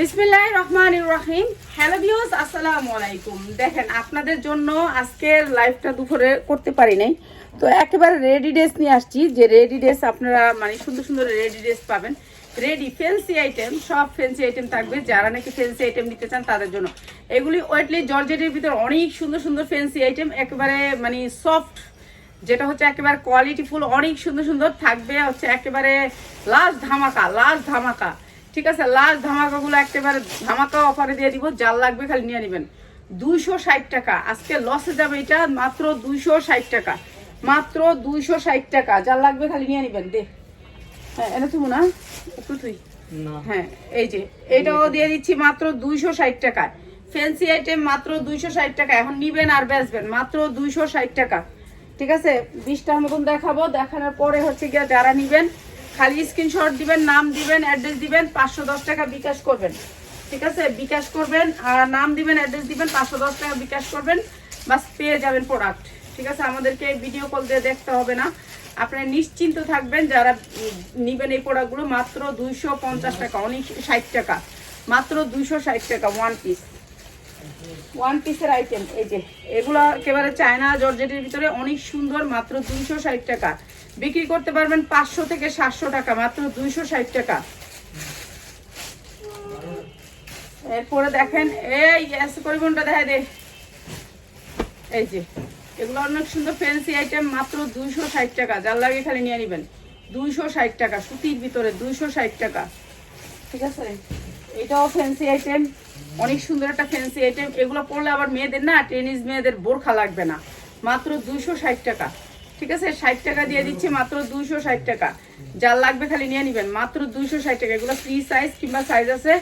বিসমিল্লাহ রহমান রাহিম। Hello views আসসালামু আলাইকুম। দেখেন, আপনাদের জন্য আজকের লাইভটা দুপুরে করতে পারি নাই। তো একেবারে রেডি ড্রেস নিয়ে আসছি। যে রেডি ড্রেস আপনারা মানে সুন্দর সুন্দর রেডি ড্রেস পাবেন। রেডি ফেন্সি আইটেম সব ফেন্সি আইটেম থাকবে। যারা নাকি ফেন্সি আইটেম নিতে চান, তাদের জন্য। এগুলি ওয়েটলি জর্জেটের ভিতরে অনেক সুন্দর সুন্দর ফেন্সি আইটেম একেবারে মানে সফট যেটা হচ্ছে একেবারে কোয়ালিটি ফুল অনেক সুন্দর সুন্দর থাকবে। হচ্ছে একেবারে লাস্ট ধামাকা লাস্ট ধামাকা। ঠিক আছে লাস্ট ধামাকাগুলো একেবারে ধামাকা অফারে দিয়ে দিব যার লাগবে খালি নিয়ে নেবেন। দুইশো ষাট টাকা আজকে লসে যাবে এটা মাত্র দুইশো ষাট টাকা মাত্র দুইশো ষাট টাকা যার লাগবে খালি নিয়ে নেবেন দে। হ্যাঁ এনে তুমি না একটু তুই হ্যাঁ এই যে এটাও দিয়ে দিচ্ছি মাত্র দুইশো ষাট টাকায় ফ্যান্সি আইটেম মাত্র দুইশো ষাট টাকা এখন নিবেন আর বেচবেন মাত্র দুইশো ষাট টাকা। ঠিক আছে বিশটার মতন দেখাবো দেখানোর পরে হচ্ছে গিয়ে যারা নিবেন খালি স্ক্রিনশট দিবেন, নাম দিবেন অ্যাড্রেস দিবেন, পাঁচশো দশ টাকা বিকাশ করবেন। ঠিক আছে? বিকাশ করবেন আর নাম দিবেন অ্যাড্রেস দিবেন, পাঁচশো দশ টাকা বিকাশ করবেন, বাস পেয়ে যাবেন প্রোডাক্ট ঠিক আছে? আমাদেরকে ভিডিও কল দিয়ে দেখতে হবে না। আপনারা নিশ্চিন্ত থাকবেন যারা নিবেন এই প্রোডাক্টগুলো মাত্র দুইশো পঞ্চাশ টাকা, অনেক ষাট টাকা। মাত্র দুইশো ষাট টাকা ওয়ান পিস ওয়ান পিসের আইটেম এই যে, এগুলো একেবারে চায়না, জর্জেটের ভিতরে অনেক সুন্দর, মাত্র দুইশো ষাট টাকা। বিক্রি করতে পারবেন পাঁচশো থেকে সাতশো টাকা, মাত্র দুইশো ষাট টাকা। এরপরে দেখেন, এই গ্যাস দেখা দে। এই যে, এগুলো অনেক সুন্দর ফ্যান্সি আইটেম মাত্র দুইশো ষাট টাকা। যার লাগে খালি নিয়ে নেবেন। দুইশো ষাট টাকা, সুতির ভিতরে দুইশো ষাট টাকা। ঠিক আছে? এটাও ফ্যান্সি আইটেম অনেক সুন্দর একটা ফ্যান্সি আইটেম এগুলো পড়লে আবার মেয়েদের না টেনিস মেয়েদের বোরখা লাগবে না। মাত্র দুইশো ষাট টাকা। ঠিক আছে, ষাট টাকা দিয়ে দিচ্ছি মাত্র দুইশো ষাট টাকা। যার লাগবে খালি নিয়ে নেবেন। মাত্র দুইশো ষাট টাকা। এগুলো ফ্রি সাইজ কিংবা সাইজ আছে,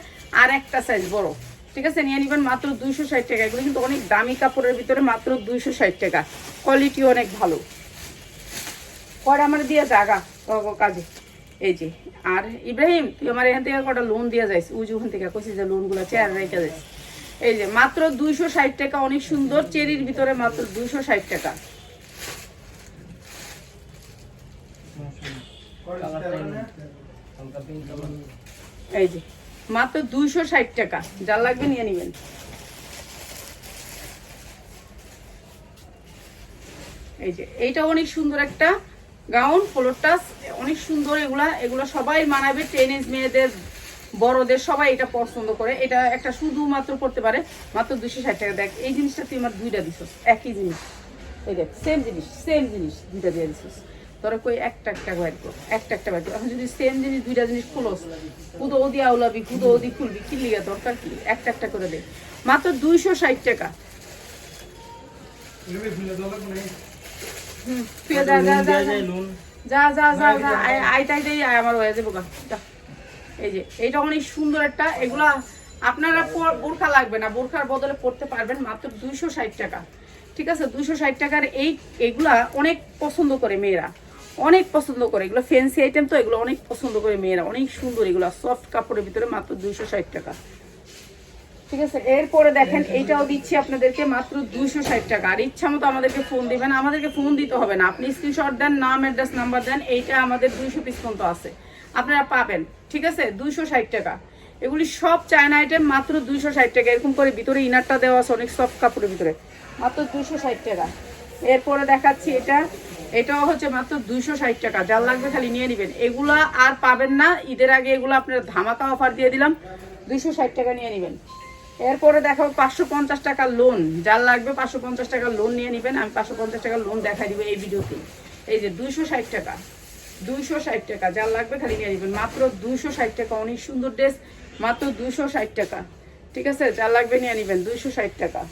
আর একটা সাইজ বড়। ঠিক আছে, নিয়ে নেবেন মাত্র দুইশো ষাট টাকা। এগুলো কিন্তু অনেক দামি কাপড়ের ভিতরে মাত্র দুইশো ষাট টাকা। কোয়ালিটি অনেক ভালো। পরে আমার দিয়ে জাগা কাজে। এই যে, আর ইব্রাহিম, তুই আমার এখান থেকে কটা লোন দিয়ে যাইস? উজু ওখান থেকে কইছি যে লোনগুলো চেয়ার রেখে যাইস। এই যে, মাত্র দুইশো ষাট টাকা। অনেক সুন্দর চেরির ভিতরে মাত্র দুইশো ষাট টাকা। এই যে, মাত্র দুইশো ষাট টাকা। যার লাগবে নিয়ে নেবেন। এই যে, এইটা অনেক সুন্দর একটা গাউন ফ্লোরটা অনেক সুন্দর এগুলা। এগুলো সবাই মানাবে টেনিস মেয়েদের, বড়দের, সবাই এটা পছন্দ করে। এটা একটা শুধুমাত্র পড়তে পারে, মাত্র দুশো ষাট টাকা। দেখ, এই জিনিসটা তুই আমার দুইটা দিস একই জিনিস। এই দেখ সেম জিনিস সেম জিনিস, দুইটা দিয়ে দিছিস। তোরা কই একটা একটা বাইর কর একটা একটা বাইর এখন যদি সেম জিনিস দুইটা জিনিস খুলোস কুদো ওদি আউলাবি কুদো ওদি খুলবি কি লিগা দরকার কি? একটা একটা করে দে। মাত্র দুইশো ষাট টাকা। যা যা যা যা। যা যা যা যা আই- আইটাই আয় আমার হয়ে যাব যা। এই যে এইটা অনেক সুন্দর একটা এগুলা আপনারা বোরখা লাগবে না বোরখার বদলে পড়তে পারবেন মাত্র দুইশো ষাট টাকা। ঠিক আছে? দুইশো ষাট টাকার এই এগুলা অনেক পছন্দ করে মেয়েরা। অনেক পছন্দ করে। এগুলো ফ্যান্সি আইটেম তো, এগুলো অনেক পছন্দ করে মেয়েরা। অনেক সুন্দর এগুলো সফট কাপড়ের ভিতরে মাত্র দুইশো ষাট টাকা। ঠিক আছে? এরপরে দেখেন এইটাও দিচ্ছি আপনাদেরকে মাত্র দুইশো ষাট টাকা। আর ইচ্ছা মতো আমাদেরকে ফোন দিবেন। আমাদেরকে ফোন দিতে হবে না। আপনি স্ক্রিনশট দেন, নাম অ্যাড্রেস নাম্বার দেন, এইটা আমাদের দুইশো পিস পর্যন্ত আছে। আপনারা পাবেন। ঠিক আছে? দুইশো ষাট টাকা। এগুলি সব চায়না আইটেম মাত্র দুইশো ষাট টাকা। এরকম করে ভিতরে ইনারটা দেওয়া আছে, অনেক সফট কাপড়ের ভিতরে। মাত্র দুইশো ষাট টাকা। এরপরে দেখাচ্ছি এটা। এটাও হচ্ছে মাত্র দুইশো ষাট টাকা। যার লাগবে খালি নিয়ে নেবেন। এগুলা আর পাবেন না। ঈদের আগে এগুলো আপনার ধামাকা অফার দিয়ে দিলাম। দুইশো ষাট টাকা নিয়ে নেবেন। এরপরে দেখো পাঁচশো পঞ্চাশ টাকা লোন যার লাগবে পাঁচশো পঞ্চাশ টাকা লোন নিয়ে নেবেন। আমি পাঁচশো পঞ্চাশ টাকা লোন দেখাই দিব এই ভিডিওতে। এই যে দুইশো ষাট টাকা। দুইশো ষাট টাকা। যার লাগবে খালি নিয়ে নেবেন। মাত্র দুইশো ষাট টাকা। অনেক সুন্দর ড্রেস মাত্র দুইশো ষাট টাকা। ঠিক আছে? যার লাগবে নিয়ে নেবেন। দুইশো ষাট টাকা।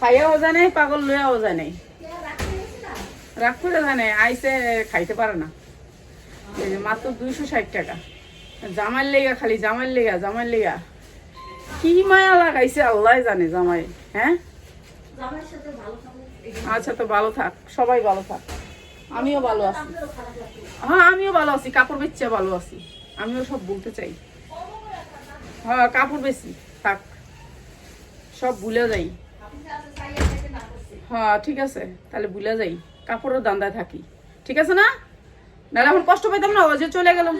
খাইয়াও জানে পাগল লইয়াও জানে রাগ করে জানে আইসে খাইতে পারে না। মাত্র দুইশো ষাট টাকা। জামাইয়ের লেগা খালি, জামাইয়ের লেগা জামাইয়ের লেগা। কি মায়া লাগাইছে, আল্লাহ জানে জামাই হ্যাঁ? আচ্ছা তো ভালো থাক, সবাই ভালো থাক। আমিও ভালো আছি। হ্যাঁ আমিও ভালো আছি, কাপড় বেচছে, ভালো আছি। আমিও সব বলতে চাই। হ্যাঁ কাপড় বেশি থাক। সব ভুলে যাই। হ্যাঁ ঠিক আছে, তাহলে ভুলে যাই। কাপড়ের দান্দায় থাকি। ঠিক আছে না? নাহলে এখন কষ্ট পেতাম না ও যে চলে গেলাম।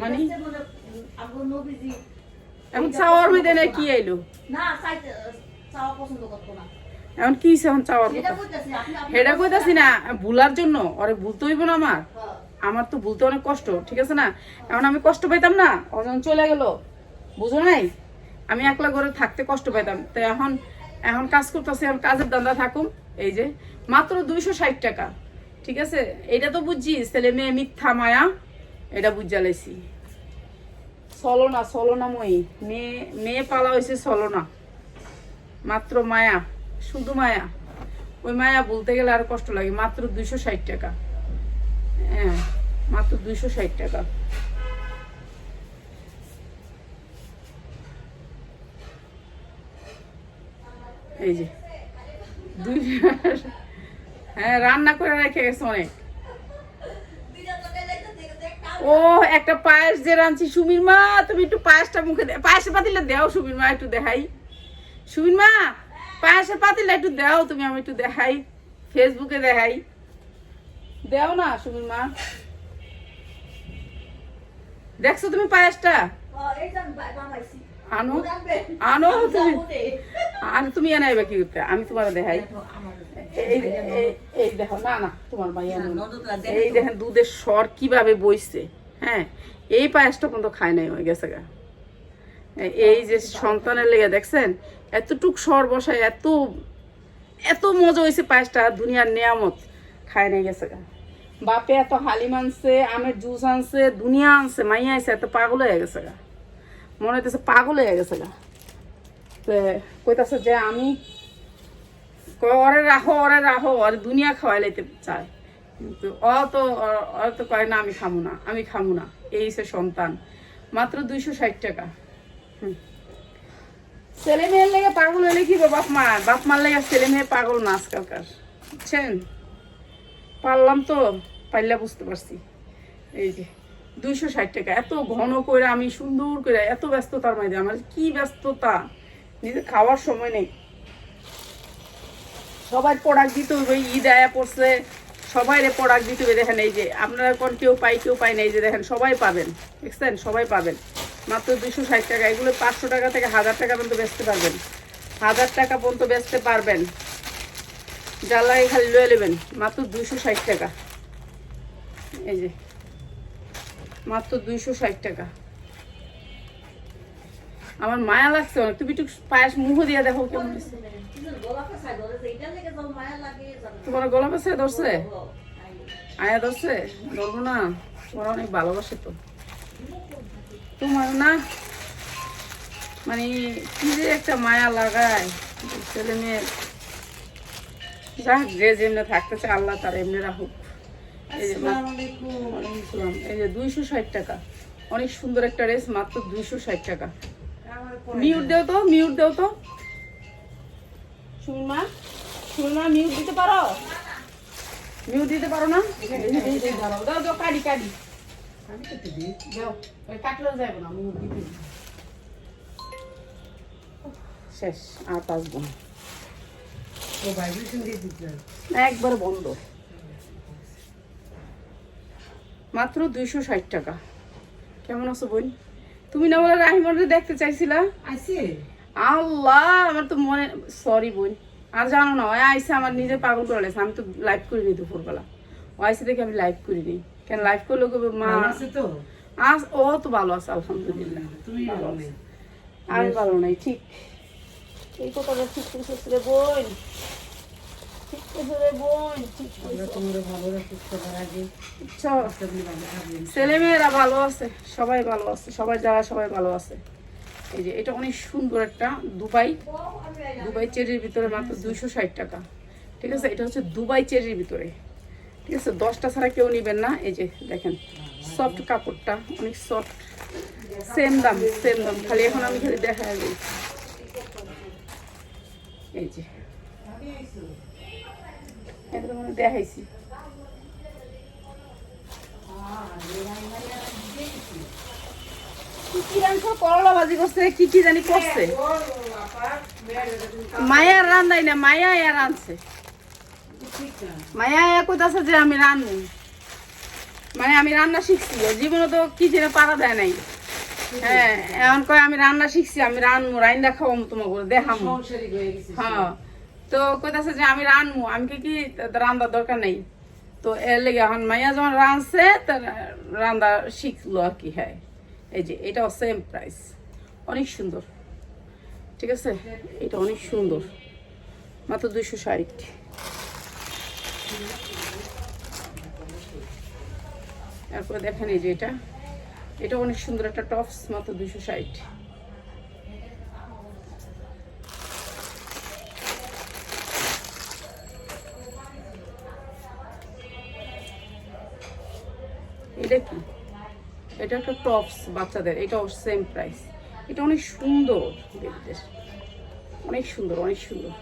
মানে? এখন চাওয়ার মধ্যে না কি আইলো? না চাওয়া পছন্দ করতো না। এখন কি এখন চাওয়ার হেডা কইতাছি না। ভুলার জন্য। ওরে ভুলতে হইব না আমার। হ্যাঁ। আমার তো ভুলতে অনেক কষ্ট ঠিক আছে না? এখন আমি কষ্ট পাইতাম না অজন চলে গেল। বুঝো নাই? আমি একলা ঘরে থাকতে কষ্ট পাইতাম। তো এখন এখন কাজ করতেছি, এখন কাজের দান্দা থাকুম এই যে, মাত্র দুইশো ষাট টাকা। ঠিক আছে? এটা তো বুঝছি, ছেলে মেয়ে, মিথ্যা, মায়া, এটা বুঝা লাইছি। চলো না চলো না মই মেয়ে মেয়ে পালা হয়েছে চলো মাত্র মায়া, শুধু মায়া। ওই মায়া বলতে গেলে আর কষ্ট লাগে। মাত্র দুইশো ষাট টাকা। হ্যাঁ মাত্র দুইশো ষাট টাকা। এই যে, দুই হ্যাঁ রান্না করে রেখে গেছে অনেক। ও, একটা পায়েস যে রাঁধছি, সুমির মা, তুমি একটু পায়েসটা মুখে দে পায়েসের পাতিলে দেও সুমির মা, একটু দেখাই। সুমির মা, পায়েসের পাতিলে একটু দেও, তুমি আমি একটু দেখাই ফেসবুকে দেখাই। দেও না, সুমির মা। দেখছ তুমি পায়েসটা? আনো আনো, তুমি আর তুমি এনাইবা কি করতে? আমি তোমার দেখাই। এই দেখো, না আনো। এই দেখেন, দুধের স্বর কীভাবে বইছে হ্যাঁ? এই পায়েসটা পর্যন্ত খায় নাই, হয়ে গেছে গা। এই যে সন্তানের লেগে, দেখছেন? এতটুক স্বর বসায়, এত এত মজা হয়েছে পায়েসটা, দুনিয়ার নিয়ামত খায় নাই, গেছে গা। বাপে এত হালিম আনছে, আমের জুস আনছে, দুনিয়া আনছে, মাইয়া আনছে এত পাগল হয়ে গেছে গা। মনে হইতেছে পাগল হয়ে গেছে গা। তো কইতাছে যে আমি ওরে রাখো ওরে রাখো ওরে দুনিয়া খাওয়াই লাইতে চায়। কিন্তু ও তো ও তো কয়, না, আমি খামু না, আমি খামু না, এই সে সন্তান। মাত্র দুইশো ষাট টাকা। হুম। ছেলে মেয়ের লেগে পাগল হলে কি বাপ মা? বাপ মার লেগে ছেলে মেয়ে পাগল না আজকালকার বুঝছেন? পারলাম তো, পারলে বুঝতে পারছি। এই যে। দুইশো ষাট টাকা। এত ঘন করে আমি সুন্দর করে এত ব্যস্ততার মধ্যে আমার কি ব্যস্ততা? নিজে খাওয়ার সময় নেই। সবাই প্রোডাক্ট দিতে হবে ঈদ আয়া পড়ছে সবাই প্রোডাক্ট দিতে হবে দেখেন এই যে, আপনারা কোন কেউ পাই কেউ পাই না, এই যে দেখেন, সবাই পাবেন। দেখছেন? সবাই পাবেন। মাত্র দুশো ষাট টাকা, এগুলো পাঁচশো টাকা থেকে হাজার টাকা পর্যন্ত বেচতে পারবেন। হাজার টাকা পর্যন্ত বেচতে পারবেন। জ্বালাই খালি লয়ে নেবেন। মাত্র দুইশো ষাট টাকা। এই যে মাত্র দুইশো ষাট টাকা। আমার মায়া লাগছে অনেক। তুমি একটু পায়েস মুখ দিয়ে দেখো কেমন। তোমার গলা পাশে ধরছে? আয়া ধরছে? ধরবো না। তোমার অনেক ভালোবাসে তো। তোমার না? মানে কি যে একটা মায়া লাগায়। ছেলে মেয়ে। যাক, যে যেমনি থাকতেছে, আল্লাহ তার এমনি রাখুক। এই যে দুইশো ষাট টাকা। অনেক সুন্দর একটা ড্রেস মাত্র দুইশো ষাট টাকা। মিউট দেও তো মিউট দেও তো। সুমিমা সুমিমা মিউট দিতে পারো? মিউট দিতে পারো না? দাও দাও কাটি শেষ আর পাঁচবো না একবার বন্ধ। মাত্র দুইশো ষাট টাকা। কেমন আছো বোন? তুমি না বলে রাহিমনকে দেখতে চাইছিলা? আল্লাহ আমার তো মনে সরি বোন আর জানো না ওই আইসে আমার নিজে পাগল করে লেছে আমি তো লাইভ করিনি দুপুরবেলা। ও আইসে দেখে আমি লাইভ করিনি। কেন লাইভ করলে মা আস ও তো ভালো আছে আলহামদুলিল্লাহ। তুমি ভালো আছে। আমি ভালো নাই ঠিক। এই কথাটা ঠিক করছিস রে বোন। ঠিক করছিস রে বোন ঠিক করছিস। আচ্ছা ছেলে মেয়েরা ভালো আছে সবাই ভালো আছে সবাই যারা সবাই ভালো আছে। এই যে এটা অনেক সুন্দর একটা দুবাই। দুবাই চেরির ভিতরে মাত্র দুইশো ষাট টাকা। ঠিক আছে? এটা হচ্ছে দুবাই চেরির ভিতরে। ঠিক আছে? দশটা ছাড়া কেউ নেবেন না। এই যে দেখেন সফট কাপড়টা অনেক সফট সেম দাম সেম দাম। খালি এখন আমি খালি দেখা যাই এই যে। একদম মানে দেখাইছি। কি কি করলা ভাজি করছে কি কি জানি করছে। মায়া রান্নাই না মায়া মায়া কইতাছে যে আমি রান্নু মানে আমি রান্না শিখছি জীবনে তো কিচেনে পারা দেয় নাই। হ্যাঁ এখন কয় আমি রান্না শিখছি আমি রান্নু রান্না খাওয়াম তোমাকে দেখাম। হ্যাঁ। তো কইতাছে যে আমি রান্নু আমি কি রান্নার দরকার নেই? তো এর লেগে এখন মাইয়া যখন রাঁধছে তা রান্না শিখলো আর কি হ্যাঁ। এই যে, এটাও সেম প্রাইস অনেক সুন্দর। ঠিক আছে? এটা অনেক সুন্দর। মাত্র দুইশো ষাট। তারপরে দেখেন এই যে এটা। এটা অনেক সুন্দর একটা টপস মাত্র দুইশো ষাট। এটা কি? এটা একটা টপস বাচ্চাদের এটাও সেম প্রাইস এটা অনেক সুন্দর, বেবিদের। অনেক সুন্দর অনেক সুন্দর।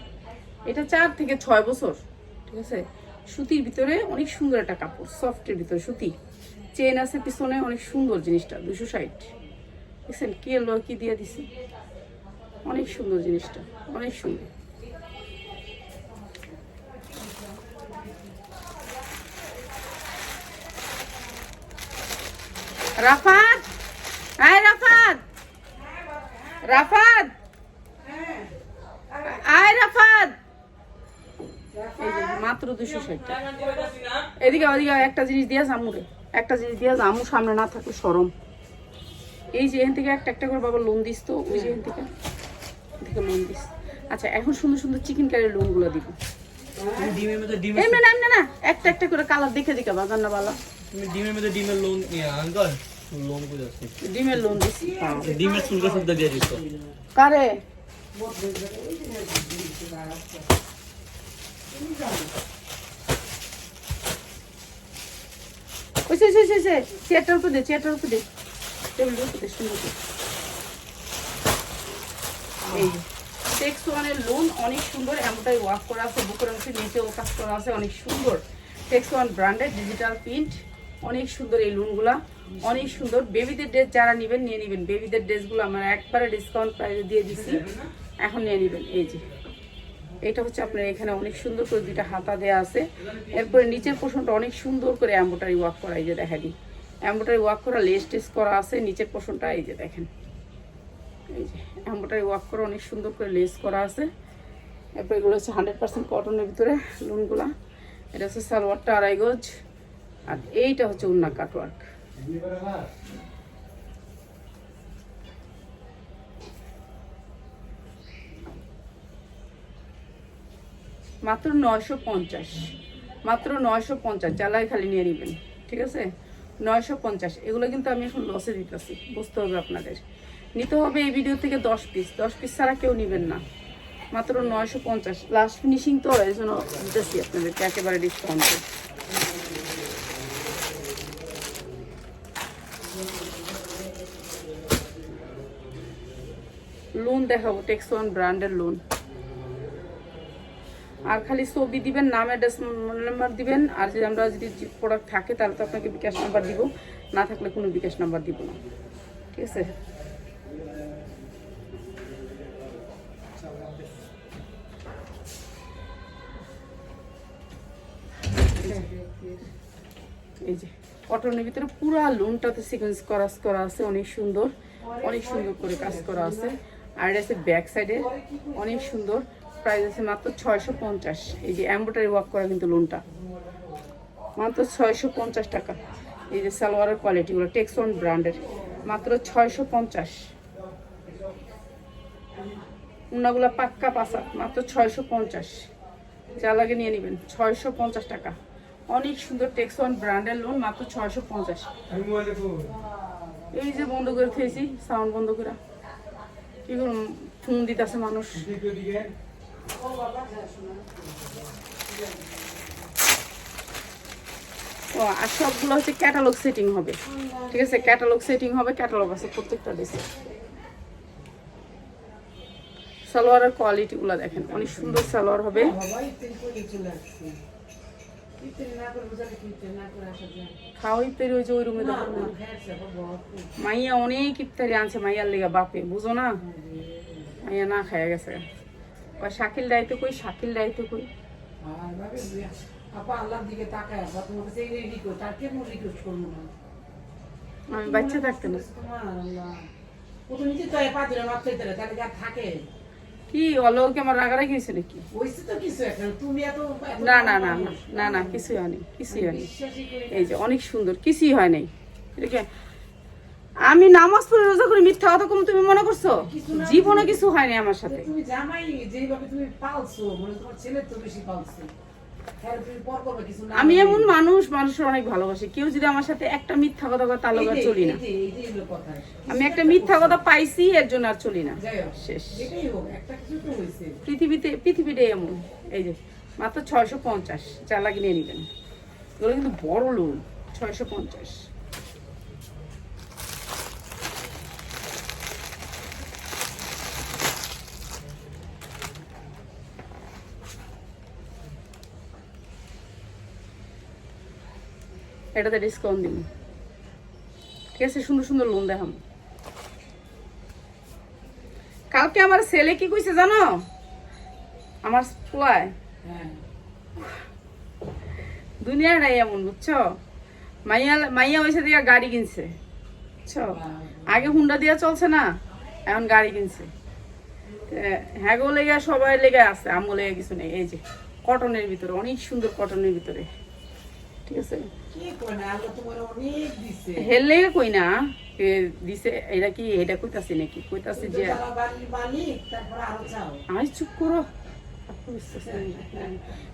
এটা চার থেকে ছয় বছর, ঠিক আছে? সুতির ভিতরে অনেক সুন্দর একটা কাপড়, সফটের ভিতরে সুতি। চেন আছে, পিছনে অনেক সুন্দর জিনিসটা, দুশো ষাট। দেখছেন কি এলো কি দিয়ে দিছি? অনেক সুন্দর জিনিসটা, অনেক সুন্দর। রাফাত। হ্যাঁ রাফাত। রাফাত। আয় রাফাত। মাত্র দুশো ষাট এদিকে ওদিকে একটা জিনিস দিয়ে আমুরে একটা জিনিস দিয়ে আমু সামনে না থাকলে সরম। এই যে এখান থেকে একটা একটা করে বাবা লোন দিস তো ওই যে এখান থেকে। থেকে লোন দিস। আচ্ছা এখন সুন্দর সুন্দর চিকেন কারির লোনগুলো দিব। ডিমের মধ্যে এমনি না না একটা একটা করে কালার দেখে দেখে বাজার না বালা। তুমি ডিমের মধ্যে ডিমের লোন নিয়ে ডিমের লোন দিছি। ডিমের চুলকা সবটা দিয়ে দিত কারে? ওই সে সে সে সে চেয়ারটার উপর দে চেয়ারটার উপর দে। টেবিলের উপর দে সুন্দর এই টেক্স ওয়ানের লোন অনেক সুন্দর এমনটাই ওয়ার্ক করা আছে বুকের অংশে নিচেও কাজ করা আছে অনেক সুন্দর। টেক্স ওয়ান ব্র্যান্ডের ডিজিটাল প্রিন্ট অনেক সুন্দর এই লোনগুলা অনেক সুন্দর। বেবিদের ড্রেস যারা নেবেন, নিয়ে নেবেন। বেবিদের ড্রেসগুলো আমরা একবারে ডিসকাউন্ট প্রাইসে দিয়ে দিচ্ছি এখন নিয়ে নেবেন। এই যে। এটা হচ্ছে আপনার এখানে অনেক সুন্দর করে দুইটা হাতা দেওয়া আছে। এরপরে নিচের পোষণটা অনেক সুন্দর করে এম্বোটারি ওয়ার্ক করা, এই যে দেখা দিই এম্বোটারি ওয়ার্ক করা লেস টেস করা আছে। নিচের পোষণটা এই যে দেখেন। এই যে এম্বোটারি ওয়ার্ক করা, অনেক সুন্দর করে লেস করা আছে। এরপর এগুলো হচ্ছে হান্ড্রেড পার্সেন্ট কটনের ভিতরে লোনগুলা এটা হচ্ছে সালোয়ারটা আড়াই গজ। আর এইটা হচ্ছে উন্না কাটওয়ার্ক মাত্র নয়শো পঞ্চাশ। মাত্র নয়শো পঞ্চাশ। জ্বালাই খালি নিয়ে নেবেন। ঠিক আছে? নয়শো পঞ্চাশ। এগুলো কিন্তু আমি এখন লসে দিতেছি। বুঝতে হবে আপনাদের। নিতে হবে এই ভিডিও থেকে দশ পিস দশ পিস ছাড়া কেউ নেবেন না। মাত্র নয়শো পঞ্চাশ। লাস্ট ফিনিশিং তো এই জন্য দিতেছি আপনাদেরকে। একেবারে ডিসকাউন্টে লোন দেখাবো টেক্স ওয়ান ব্র্যান্ডের লোন আর খালি ছবি দিবেন, নাম অ্যাড্রেস নাম্বার দিবেন, আর যদি আমরা যদি প্রোডাক্ট থাকে, তাহলে তো আপনাকে বিকাশ নাম্বার দিব। না থাকলে কোনো বিকাশ নাম্বার দিব না। ঠিক আছে? এই যে কটনের ভিতরে পুরা লোনটাতে সিকোয়েন্স করা করা আছে, অনেক সুন্দর। অনেক সুন্দর করে কাজ করা আছে। আর এটা আছে ব্যাক সাইডে। অনেক সুন্দর। প্রাইস আছে মাত্র ছয়শো পঞ্চাশ। এই যে এম্ব্রয়ডারি ওয়ার্ক করা কিন্তু লোনটা মাত্র ছয়শো পঞ্চাশ টাকা। এই যে সালোয়ারের কোয়ালিটিগুলো টেক্সন ব্র্যান্ডের মাত্র ছয়শো পঞ্চাশ। উন্নাগুলো পাক্কা পাসা মাত্র ছয়শো পঞ্চাশ। যা লাগে নিয়ে নেবেন। ছয়শো পঞ্চাশ টাকা। অনেক সুন্দর টেক্সন ব্র্যান্ডের লোন মাত্র ছয়শো পঞ্চাশ। এই যে বন্ধ করে খেয়েছি সাউন্ড বন্ধ করে। করুন ফোন দিতেছে মানুষ। ও, আর সবগুলো হচ্ছে ক্যাটালগ সেটিং হবে। ঠিক আছে? ক্যাটালগ সেটিং হবে ক্যাটালগ আছে প্রত্যেকটা ড্রেসে সালোয়ারের কোয়ালিটিগুলো দেখেন, অনেক সুন্দর সালোয়ার হবে। পেরে ওই যে ওই রুমে মাইয়া অনেক ইফতারি আনছে মাইয়ার লেগা বাপে বুঝো না? মাইয়া না খাইয়া গেছে। শাকিল দায়িত্ব কই? শাকিল দায়িত্ব কই? আমি বাচ্চা থাকতে না। তো নিজে তো তাহলে আর থাকে। কি অলোকে আমার রাগারাগি নাকি? হয়েছে এত না না না না না কিছুই হয়নি কিছুই হয়নি। এই যে অনেক সুন্দর কিছুই হয় নাই। আমি নামাজ পড়ে রোজা করি মিথ্যা কথা কম তুমি মনে করছ? জীবনে কিছু হয়নি আমার সাথে। তুমি জামাই যেভাবে তুমি পালছো মানে তোমার ছেলে তো বেশি পালছে। আমি এমন মানুষ মানুষের অনেক ভালোবাসি। কেউ যদি আমার সাথে একটা মিথ্যা কথা বা তাহলে আর চলি না। আমি একটা মিথ্যা কথা পাইছি এর জন্য আর চলি না। শেষ। পৃথিবীতে পৃথিবীটাই এমন। এই যে মাত্র ছয়শো পঞ্চাশ চালাকি নিয়ে নিবেন। ওগুলো কিন্তু বড় লোন ছয়শো পঞ্চাশ। এটাতে ডিসকাউন্ট দিন ঠিক আছে সুন্দর সুন্দর লোন দেখাম কালকে আমার ছেলে কি কইছে জানো? আমার পোলায়। হ্যাঁ। দুনিয়াটাই এমন বুঝছ? মাইয়া মাইয়া ওইসে দিয়ে গাড়ি কিনছে বুঝছ? আগে হুন্ডা দিয়া চলছে না এখন গাড়ি কিনছে। হ্যাঁ গো লেগে সবাই লেগে আছে আমগো লেগে কিছু নেই। এই যে কটনের ভিতরে অনেক সুন্দর কটনের ভিতরে। ঠিক আছে? হেল কই না দিছে এটা কি এটা কইতাছি নাকি কইতাছি যে আই চুপ করো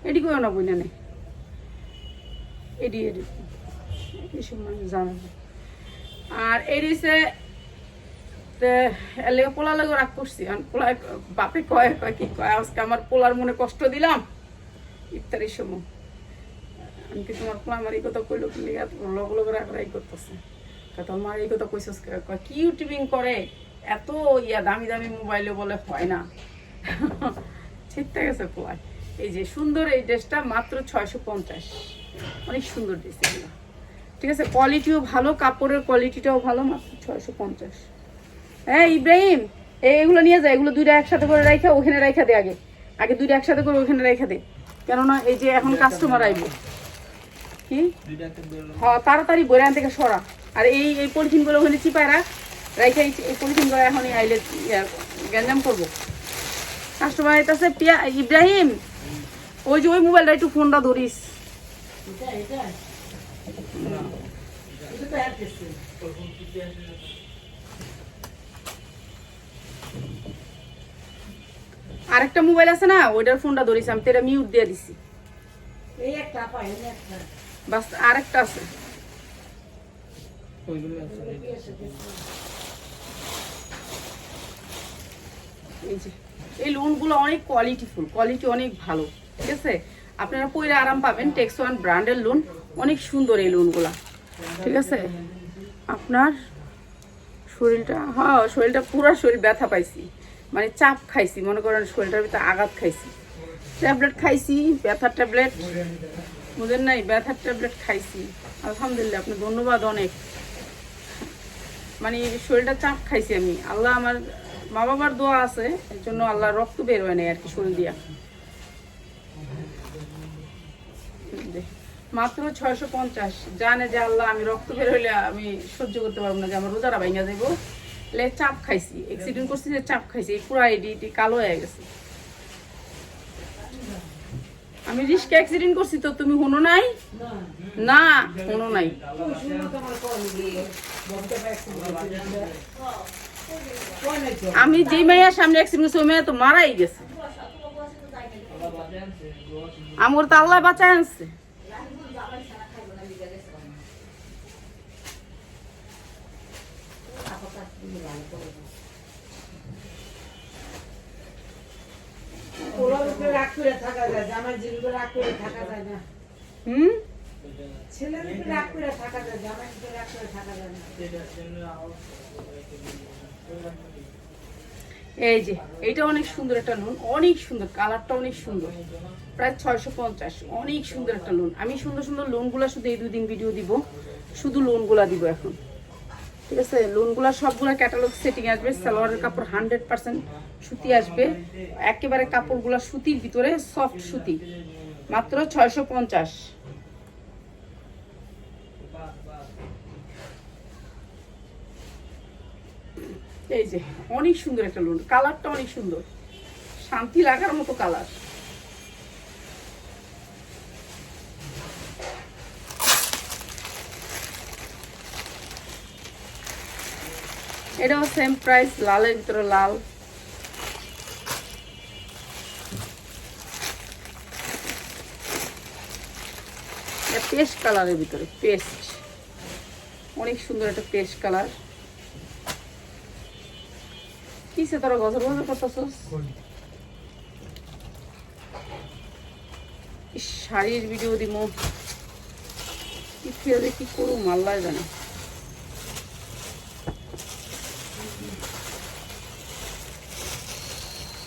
এডি কইও না বইনা নেই এডি এডি। আর এডিসে এর লেগে পোলা লেগে রাগ করছি আর পোলা বাপে কয় কয় কি কয় আজকে আমার পোলার মনে কষ্ট দিলাম ইফতারির সময় আমি তোমার পোলা আমার এই কথা কইলো কি লেগে লগ লগ করতেছে। আমার এই কথা কইছস কি ইউটিউবিং করে এত ইয়া দামি দামি মোবাইলে বলে হয় না। ঠিকঠাক আছে পোলায় এই যে সুন্দর এই ড্রেসটা মাত্র ছয়শো পঞ্চাশ। অনেক সুন্দর ড্রেস এগুলো। ঠিক আছে, কোয়ালিটিও ভালো, কাপড়ের কোয়ালিটিটাও ভালো, মাত্র ছয়শো পঞ্চাশ। হ্যাঁ ইব্রাহিম এগুলো নিয়ে যায় এগুলো দুইটা একসাথে করে রাখা ওখানে রাখা দে আগে। আগে দুইটা একসাথে করে ওখানে রাখা দে। কেননা এই যে এখন কাস্টমার আইব। কি হ্যাঁ তাড়াতাড়ি বইরান থেকে সরা। আর এই এই পলিথিনগুলো ওখানে চিপায় রাখ। রাইখা এই পলিথিনগুলো এখন আইলে গ্যাঞ্জাম করব। কাস্টমার আইতাছে পিয়া ইব্রাহিম ওই যে ওই মোবাইলটা একটু ফোনটা ধরিস। আরেকটা মোবাইল আছে না ওইটার ফোনটা ধরিস আমি তো এটা মিউট দিয়ে দিছি। এই একটা পাই একটা। বাস, আরেকটা আছে। এই লোনগুলো অনেক কোয়ালিটিফুল কোয়ালিটি অনেক ভালো, ঠিক আছে? আপনারা পরে আরাম পাবেন টেক্স ওয়ান ব্র্যান্ডের লোন অনেক সুন্দর এই লোনগুলা ঠিক আছে? আপনার শরীরটা হ্যাঁ শরীরটা পুরো শরীর ব্যথা পাইছি মানে চাপ খাইছি, মনে করেন শরীরটার ভিতরে আঘাত খাইছি। ট্যাবলেট খাইছি, ব্যথার ট্যাবলেট বুঝেন নাই, ব্যথার ট্যাবলেট খাইছি। আলহামদুলিল্লাহ আপনি ধন্যবাদ অনেক। মানে শরীরটা চাপ খাইছি আমি। আল্লাহ আমার মা বাবার দোয়া আছে, এর জন্য আল্লাহ রক্ত বের হয় নাই আর কি শরীর দিয়া। মাত্র ছয়শো পঞ্চাশ। জানে যে আল্লাহ আমি রক্ত বের হইলে আমি সহ্য করতে পারব না যে আমার রোজারা ভাঙা যাব লে, চাপ খাইছি এক্সিডেন্ট করছি যে চাপ খাইছি পুরো এডি কালো হয়ে গেছে। আমি রিস্ক অ্যাক্সিডেন্ট করছি তো, তুমি হনো নাই? না, হনো নাই। আমি যেই মাইয়ার সামনে অ্যাক্সিডেন্ট ওই মাইয়া তো মারাই গেছে। আমার তো আল্লাহ বাঁচায় আনছে। ওরা উপরে রাগ করে থাকা যায় জামাই জিরুকে রাগ করে থাকা যায় না হুম ছেলের উপরে রাগ করে থাকা যায় জামাই উপরে রাগ করে থাকা যায় এই যে এটা অনেক সুন্দর একটা লোন অনেক সুন্দর কালারটা অনেক সুন্দর। প্রায় ছয়শো পঞ্চাশ অনেক সুন্দর একটা লোন আমি সুন্দর সুন্দর লোনগুলা শুধু এই দুদিন ভিডিও দিব শুধু লোনগুলা দিব এখন। ঠিক আছে লোনগুলা সবগুলো ক্যাটালগ সেটিং আসবে, সালোয়ারের কাপড় হান্ড্রেড পার্সেন্ট সুতি আসবে। একেবারে কাপড়গুলা সুতির ভিতরে সফট সুতি, মাত্র ছয়শো পঞ্চাশ। এই যে, অনেক সুন্দর একটা লোন কালারটা অনেক সুন্দর, শান্তি লাগার মতো কালার এটাও সেম প্রাইস লালের ভিতরে লাল। পেস্ট কালারের ভিতরে পেস্ট অনেক সুন্দর একটা পেস্ট কালার কিসে তোরা গজর গজর করতেছস? শাড়ির ভিডিও দিব কি ফেলে কি করুম আল্লাহ জানে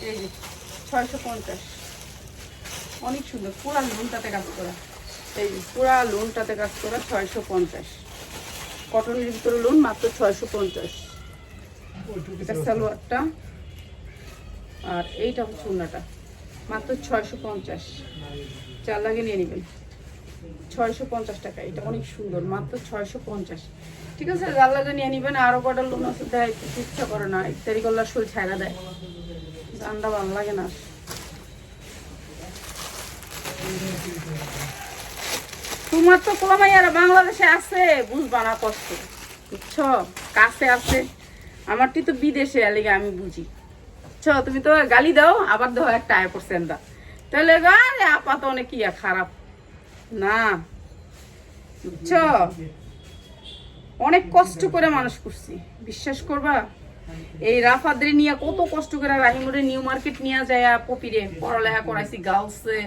এই যে ছয়শো পঞ্চাশ। অনেক সুন্দর। পুরা লোনটাতে কাজ করা। এই পুরা লোনটাতে কাজ করা ছয়শো পঞ্চাশ। কটনের ভিতরে লোন মাত্র ছয়শো পঞ্চাশ। এটা সালোয়ারটা। আর এইটা হচ্ছে উন্নাটা মাত্র ছয়শো পঞ্চাশ। চার লাগে নিয়ে নেবেন। ছয়শো পঞ্চাশ টাকা। এটা অনেক সুন্দর। মাত্র ছয়শো পঞ্চাশ। ঠিক আছে? যার লাগে নিয়ে নেবেন। আরও কটা লোন আছে, দেয়, ইচ্ছা করে না। ইত্যাদি করলে শরীর ছাড়া দেয়। জানটা ভালো লাগে না। তোমার তো কোলামাইয়ারা বাংলাদেশে আছে, বুঝবা না কষ্ট। বুঝছ? কাছে আছে। আমারটি তো বিদেশে এলিগে আমি বুঝি। বুঝছ? তুমি তো গালি দাও, আবার দাও একটা আয় পার্সেন্ট দা তাহলে আরে আপাত অনেক আর খারাপ। না। বুঝছ? অনেক কষ্ট করে মানুষ করছি। বিশ্বাস করবা? এই রাফাদ্রি নিয়ে কত কষ্ট করে রাহিমুরে নিউ মার্কেট নিয়ে যায় পপিরে। পড়ালেখা করাইছি, গার্লসে,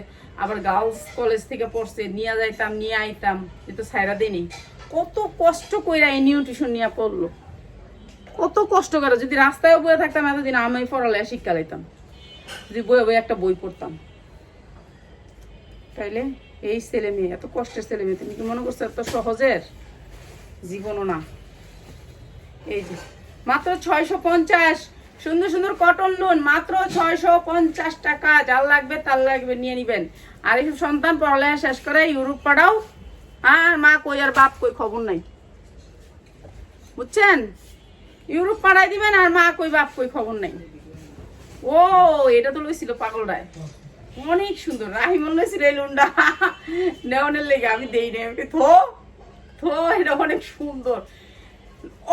আবার গার্লস কলেজ থেকে পড়ছে, নিয়ে যাইতাম, নিয়ে আইতাম, এ তো সাইরা দিনই কত কষ্ট কইরা এই নিউট্রিশন নিয়ে পড়ল। কত কষ্ট করে, যদি রাস্তায় বয়ে থাকতাম, এতদিন আমি পড়ালেখা শিক্ষা লাইতাম। যদি বয়ে বয়ে একটা বই পড়তাম। তাইলে এই ছেলে মেয়ে, এত কষ্টের ছেলে মেয়ে, তুমি কি মনে করছ এত সহজের? জীবনও না। এই যে। মাত্র ছয়শো পঞ্চাশ। সুন্দর সুন্দর কটন লোন মাত্র ছয়শো পঞ্চাশ টাকা। যার লাগবে তার লাগবে, নিয়ে নিবেন। আর এইসব সন্তান পড়ালেখা শেষ করে ইউরোপ পাঠাও। আর মা কই আর বাপ কই খবর নাই। বুঝছেন? ইউরোপ পাঠাই দিবেন আর মা কই বাপ কই খবর নাই। ও, এটা তো লইছিল পাগলটায় অনেক সুন্দর। রাহিমন লইছিল এই লোনটা নেওয়ানের লেগে আমি দেই আমাকে থো থো, এটা অনেক সুন্দর।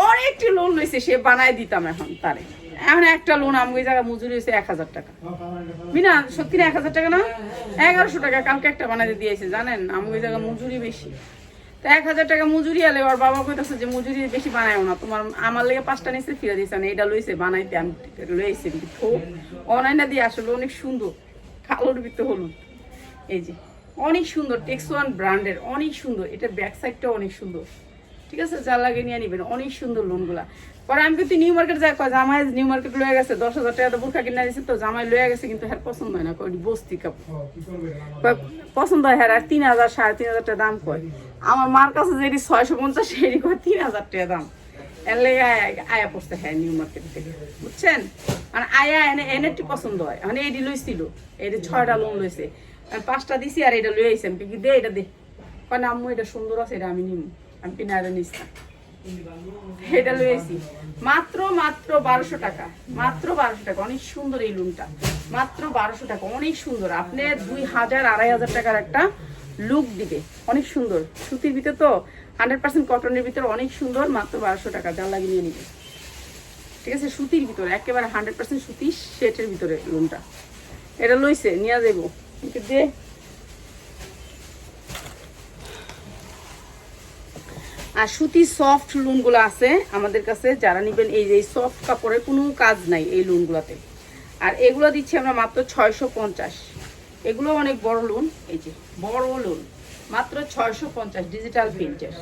অনেকটি লোন লইছে, সে বানাই দিতাম এখন তারে। এখন একটা লোন আমি জায়গায় মজুরি হয়েছে এক হাজার টাকা। বিনা সত্যি না এক হাজার টাকা না? এগারোশো টাকা, কালকে একটা বানাইতে দিয়েছে, জানেন? আমি জায়গায় মজুরি বেশি। এক হাজার টাকা মজুরি আলে ওর বাবা কইতাছে যে, মজুরি বেশি না। তোমার, আমার লেগে পাঁচটা নিচে ফিরে দিয়েছে না এটা লইছে, বানাইতে আমি লইছে অনলাইনে দিয়ে আসলে, অনেক সুন্দর। কালোর ভিতরে হলুদ। এই যে, অনেক সুন্দর টেক্স ওয়ান ব্র্যান্ডের অনেক সুন্দর। এটা ব্যাক সাইডটাও অনেক সুন্দর। ঠিক আছে যা লাগে নিয়ে নিবেন। অনেক সুন্দর লোনগুলা পরে আমি কিন্তু নিউ মার্কেট যাই কয় জামাই নিউ মার্কেট লয়ে গেছে দশ হাজার টাকা বুরখা কিনে দিয়েছে তো জামাই লয়ে গেছে কিন্তু হ্যার পছন্দ হয় না কয় বস্তি কাপড় পছন্দ হয় হ্যাঁ আর তিন হাজার সাড়ে তিন হাজার টাকা দাম কয়। আমার মার কাছে যেটি ছয়শো পঞ্চাশ সেটি কয় তিন হাজার টাকা দাম। এর লেগে আয়া- পড়ছে হ্যাঁ নিউ মার্কেট থেকে। বুঝছেন? মানে আয়া এনে এনেটি পছন্দ হয়। মানে এটি লইছিল এটি ছয়টা লোন লইছে। পাঁচটা দিছি আর এটা লই আইছি আমি কি দে এটা দে। আম্মু এটা সুন্দর আছে এটা আমি নিম। আমি কিনারে নিস এটা লইছি মাত্র মাত্র বারোশো টাকা। মাত্র বারোশো টাকা। অনেক সুন্দর এই লুনটা মাত্র বারোশো টাকা। অনেক সুন্দর। আপনি দুই হাজার, আড়াই হাজার টাকার একটা লুক দিবে। অনেক সুন্দর। সুতির ভিতরে তো হান্ড্রেড পার্সেন্ট কটনের ভিতরে অনেক সুন্দর। মাত্র বারোশো টাকা। যা লাগিয়ে নিয়ে নিবে। ঠিক আছে? সুতির ভিতরে। একেবারে হান্ড্রেড পার্সেন্ট সুতি সেটের ভিতরে লুনটা এটা লইছে। নিয়ে কিন্তু দে। আর সুতি সফট লুনগুলো আছে আমাদের কাছে, যারা নেবেন এই যে সফট কাপড়ের কোনো কাজ নাই এই লুনগুলোতে আর এগুলো দিচ্ছি আমরা মাত্র ছয়শো পঞ্চাশ। এগুলো অনেক বড় লোন এই যে বড় লোন মাত্র ছয়শো পঞ্চাশ ডিজিটাল প্রিন্টের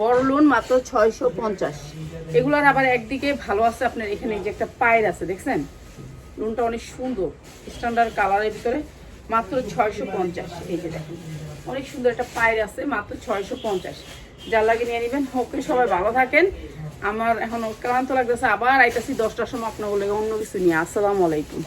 বড় লোন মাত্র ছয়শো পঞ্চাশ। এগুলোর আবার একদিকে ভালো আছে আপনার এখানে যে একটা পায়ের আছে, দেখছেন? লোনটা অনেক সুন্দর স্ট্যান্ডার্ড কালারের ভিতরে মাত্র ছয়শো পঞ্চাশ। এই যে দেখেন, অনেক সুন্দর একটা পায়ের আছে, মাত্র ছয়শো পঞ্চাশ। যা লাগে নিয়ে নেবেন। হোক সবাই ভালো থাকেন। আমার এখন ক্লান্ত লাগতেছে, আবার আইতাছি দশটার সময় আপনার বলে অন্য কিছু নিয়ে। আসসালামু আলাইকুম।